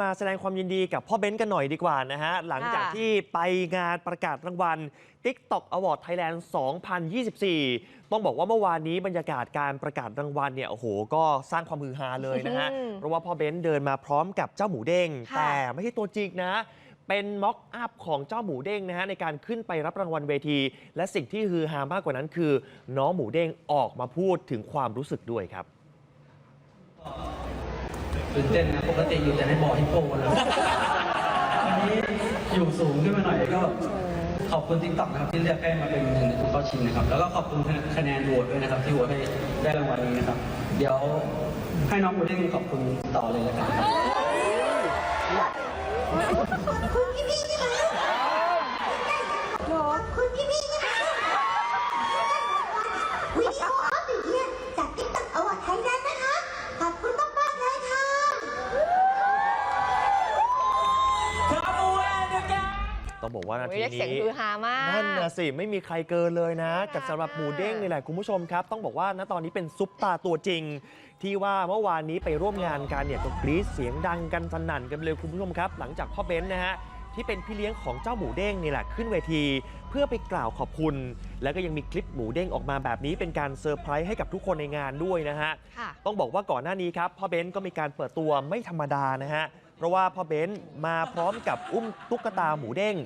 มาแสดงความยินดีกับพ่อเบ้นกันหน่อยดีกว่านะฮะ หลังจากค่ะที่ไปงานประกาศรางวัล TikTok Award Thailand 2024 ต้องบอกว่าเมื่อวานนี้บรรยากาศการประกาศรางวัลเนี่ยโอ้โห ก็สร้างความฮือฮาเลยนะฮะอืมเพราะว่าพ่อเบ้นเดินมาพร้อมกับเจ้าหมูเด้งค่ะแต่ไม่ใช่ตัวจริงนะเป็นม็อกอัพของเจ้าหมูเด้งนะฮะในการขึ้นไปรับรางวัลเวที และสิ่งที่ฮือฮามากกว่านั้นคือ น้องหมูเด้งออกมาพูดถึงความรู้สึกด้วยครับ ตื่นเต้นนะปกติอยู่แต่ในบ่อฮิปโปนะวันนี้อยู่สูงขึ้นมาหน่อยก็ขอบคุณทิกตอกนะครับที่เลือกให้มาเป็นหนึ่งในผู้เข้าชิงนะครับ แล้วก็ขอบคุณคะแนนโหวตด้วยนะครับ ที่โหวตให้ได้รางวัลนี้นะครับ เดี๋ยวให้น้องบูเด้งขอบคุณต่อเลยนะครับ ว่านาโอ้ยทีเรียกเสียงนี้ฮือฮามากนั่นนะสิไม่มีใครเกินเลยนะ กับสำหรับหมูเด้งนี่แหละคุณผู้ชมครับ ต้องบอกว่าณตอนนี้เป็นซุปตาตัวจริง ที่ว่าเมื่อวานนี้ไปร่วมงานกันเนี่ยก็กรี๊ดเสียงดังกันสนั่นกันเลยคุณผู้ชมครับ หลังจากพ่อเบ้นนะฮะที่เป็นพี่เลี้ยงของเจ้าหมูเด้งนี่แหละขึ้นเวที เพื่อไปกล่าวขอบคุณ แล้วก็ยังมีคลิปหมูเด้งออกมาแบบนี้ เป็นการเซอร์ไพรส์ให้กับทุกคนในงานด้วยนะฮะค่ะต้องบอกว่าก่อนหน้านี้ครับพ่อเบ้นก็มีการเปิดตัวไม่ธรรมดานะฮะเพ ราะว่าพ่อเบ้นมาพร้อมกับอุ้มตุ๊กตาหมูเด้ง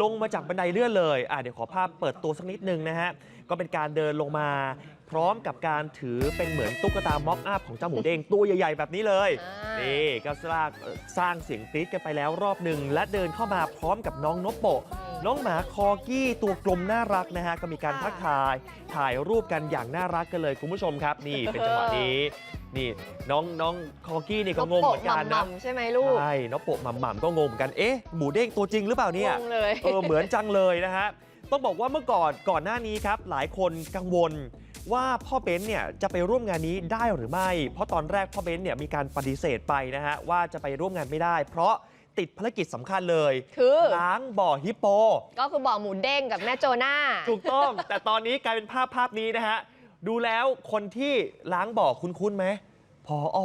ลงมาจากบันไดเลื่อนเลยอะเดี๋ยวขอภาพเปิดตัวสักนิดนึงนะฮะก็เป็นการเดินลงมา พร้อมกับการถือเป็นเหมือนตุ๊กตาม็อกอัพของเจ้าหมูเด้งตัวใหญ่ ๆ แบบนี้เลยอ่านี่นี่ก็สร้างเอ่อสร้างเสียงกรี๊ดกันไปแล้วรอบหนึ่งและเดินเข้ามาพร้อมกับน้องนบโปะน้องหมาคอกี้ตัวกลมน่ารักนะฮะก็มีการทักทายถ่ายรูปกันอย่างน่ารักกันเลยคุณผู้ชมครับ นี่เป็นจังหวะนี้นี่น้องน้องคอกี้นี่ก็งงเหมือนกันนะโปะหม่ำๆใช่ไหมลูกใช่น้องโปะหม่ำๆก็งงเหมือนกันเอ๊ะหมูเด้งตัวจริงหรือเปล่าเนี่ยงงเลยเออเหมือนจังเลยนะฮะต้องบอกว่าเมื่อก่อนก่อนหน้านี้ครับหลายคนกังวล ว่าพ่อเบ้นเนี่ยจะไปร่วมงานนี้ได้หรือไม่ เพราะตอนแรกพ่อเบ้นเนี่ยมีการปฏิเสธไปนะฮะว่าจะไปร่วมงานไม่ได้ เพราะติดภารกิจสำคัญเลยคือล้างบ่อฮิปโป ก็คือบ่อหมูเด้งกับแม่โจนาถูกต้อง แต่ตอนนี้กลายเป็นภาพภาพนี้นะฮะ ดูแล้วคนที่ล้างบ่อคุ้นๆไหม พออ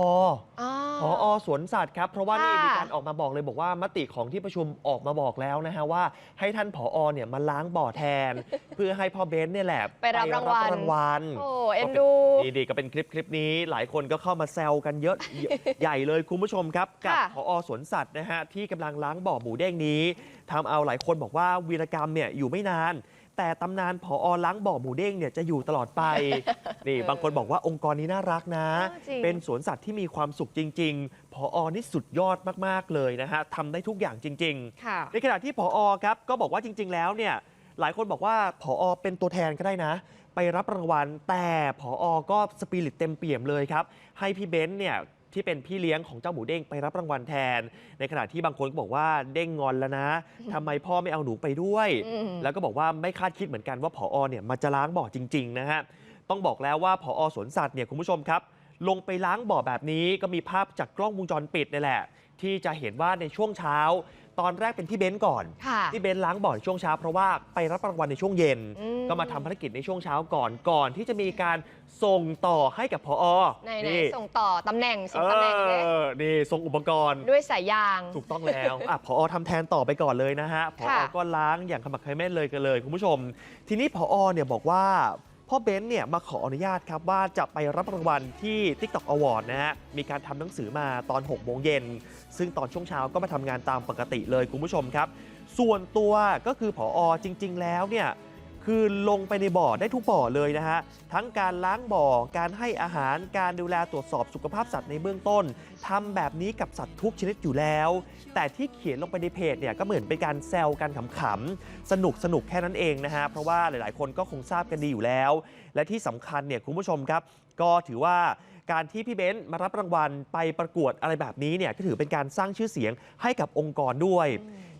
อ๋อพออสวนสัตว์ครับ เพราะว่านี่ค่ะมีการออกมาบอกเลยบอกว่ามติของที่ประชุมออกมาบอกแล้วนะฮะว่า ให้ท่านผอเนี่ยมาล้างบ่อแทน เพื่อให้พ่อเบนซ์เนี่ยแหละไปรับรางวัล รางวัล โอ้เอ็นดู นี่ดีก็เป็นคลิปคลิปนี้หลายคนก็เข้ามาแซวกันเยอะ ใหญ่เลยคุณผู้ชมครับ กับค่ะผอสวนสัตว์นะฮะที่กำลังล้างบ่อหมูเด้งนี้ทำเอาหลายคนบอกว่าวีรกรรมเนี่ยอยู่ไม่นาน แต่ตำนานผอล้างบ่อหมูเด้งเนี่ยจะอยู่ตลอดไป นี่บางคนบอกว่าองค์กรนี้น่ารักนะเออจริง เป็นสวนสัตว์ที่มีความสุขจริง ๆ ผอนี่สุดยอดมากๆเลยนะฮะทำได้ทุกอย่างจริง ๆ ค่ะ ในขณะที่ผอครับก็บอกว่าจริง ๆ แล้วเนี่ยหลายคนบอกว่าผอเป็นตัวแทนก็ได้นะ ไปรับรางวัลแต่ผอก็สปิริตเต็มเปี่ยมเลยครับ ให้พี่เบนซ์เนี่ย ที่เป็นพี่เลี้ยงของเจ้าหมูเด้งไปรับรางวัลแทน ในขณะที่บางคนก็บอกว่าเด้งงอนแล้วนะทำไมพ่อไม่เอาหนูไปด้วย อืม แล้วก็บอกว่าไม่คาดคิดเหมือนกันว่าผอเนี่ยมาจะล้างบ่อจริง ๆ นะฮะ ต้องบอกแล้วว่าผอสวนสัตว์เนี่ยคุณผู้ชมครับ ลงไปล้างบ่อแบบนี้ก็มีภาพจากกล้องวงจรปิดนี่แหละ ที่จะเห็นว่าในช่วงเช้า ตอนแรกเป็นพี่เบนซ์ก่อนค่ะที่เบนซ์ล้างบ่อในช่วงเช้าเพราะว่าไปรับรางวัลในช่วงเย็นอืมก็มาทำภารกิจในช่วงเช้าก่อนก่อนที่จะมีการส่งต่อให้กับพอไหนไหนส่งต่อตำแหน่งส่งเอตำแหน่งเลยอนี่ส่งอุปกรณ์ ด้วยสายยาง ถูกต้องแล้วอะพอทำแทนต่อไปก่อนเลยนะฮะพอค่ะ ก็ล้างอย่างขมักเขม้นเลยกันเลย คุณผู้ชม ทีนี้พอเนี่ยบอกว่า พ่อเบนซ์เนี่ยมาขออนุญาตครับว่าจะไปรับรางวัลที่ TikTok Award นะฮะ มีการทำหนังสือมาตอน 6 โมงเย็น ซึ่งตอนช่วงเช้าก็มาทำงานตามปกติเลยคุณผู้ชมครับ ส่วนตัวก็คือผอจริง ๆ แล้วเนี่ย คือลงไปในบ่อได้ทุกบ่อเลยนะฮะ ทั้งการล้างบ่อ การให้อาหาร การดูแลตรวจสอบสุขภาพสัตว์ในเบื้องต้นทำแบบนี้กับสัตว์ทุกชนิดอยู่แล้ว แต่ที่เขียนลงไปในเพจเนี่ยก็เหมือนเป็นการแซวกันขำๆ สนุกสนุกแค่นั้นเองนะฮะ เพราะว่าหลายๆ คนก็คงทราบกันดีอยู่แล้ว และที่สำคัญเนี่ยคุณผู้ชมครับ ก็ถือว่าการที่พี่เบ้นซ์มารับรางวัลไปประกวดอะไรแบบนี้เนี่ยก็ถือเป็นการสร้างชื่อเสียงให้กับองค์กรด้วย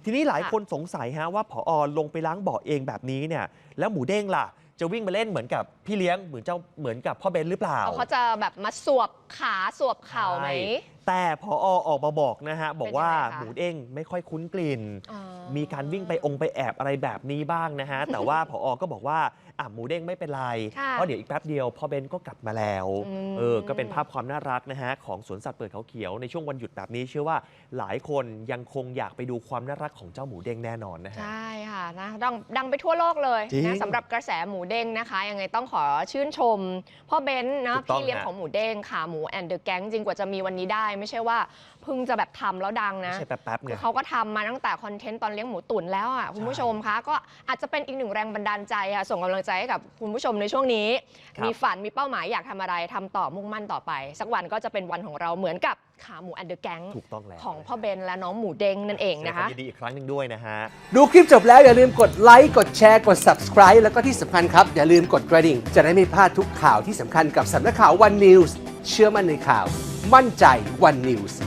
ทีนี้หลายค่ะคนสงสัยฮะว่าผอลงไปล้างบ่อเองแบบนี้เนี่ยแล้วหมูเด้งล่ะ จะวิ่งมาเล่นเหมือนกับพี่เลี้ยงเหมือนเจ้าเหมือนกับพ่อเบนซ์หรือเปล่าเอาเขาจะแบบมาสวบขาสวบเข่าไหมใช่ แต่พอออกมาบอกนะฮะ บอกว่าเป็นยังไงคะหมูเด้งไม่ค่อยคุ้นกลิ่นอ๋อมีการวิ่งไปองค์ไปแอบอะไรแบบนี้บ้างนะฮะ แต่ว่าพอก็บอกว่าอะหมูเด้งไม่เป็นไรค่ะเพราะเดี๋ยวอีกแป๊บเดียวพ่อเบนก็กลับมาแล้วอืมเออก็เป็นภาพความน่ารักนะฮะ ของสวนสัตว์เปิดเขาเขียวในช่วงวันหยุดแบบนี้ เชื่อว่าหลายคนยังคงอยากไปดูความน่ารักของเจ้าหมูเด้งแน่นอนนะฮะใช่ค่ะนะดังดังไปทั่วโลกเลยจริงนะสำหรับกระแสหมูเด้งนะคะยังไงต้องขอชื่นชมพ่อเบนซ์นะถูกต้องพี่เลี้ยงฮะของหมูเด้งขาหมูแอนเดอะแก๊งจริงกว่าจะมีวันนี้ได้ไม่ใช่ว่าเพิ่งจะแบบทำแล้วดังไม่นะใช่แป๊บๆไง คือเขาก็ทำมาตั้งแต่คอนเทนต์ตอนเลี้ยงหมูตุ๋นแล้วอะคุณผู้ชมคะก็อาจจะเป็นอีกหนึ่งแรงบันดาลใจค่ะส่งกำลังใจให้กับคุณผู้ชมในช่วงนี้ ครับ มีฝันมีเป้าหมายอยากทำอะไรทำต่อมุ่งมั่นต่อไป สักวันก็จะเป็นวันของเราเหมือนกับขาหมูแอนเดอะแก๊งถูกต้องแล้วของพ่อเบนและน้องหมูเด้งนั่นเองแสดงนะควาคะมยินดีอีกครั้งหนึ่งด้วยนะฮะ ดูคลิปจบแล้วอย่าลืมกดไลค์กดแชร์กด subscribe แล้วก็ที่สำคัญครับ อย่าลืมกดกระดิ่ง จะได้ไม่พลาดทุกข่าวที่สำคัญกับสำนักข่าว One News เชื่อมั่นในข่าว มั่นใจวันนิวส์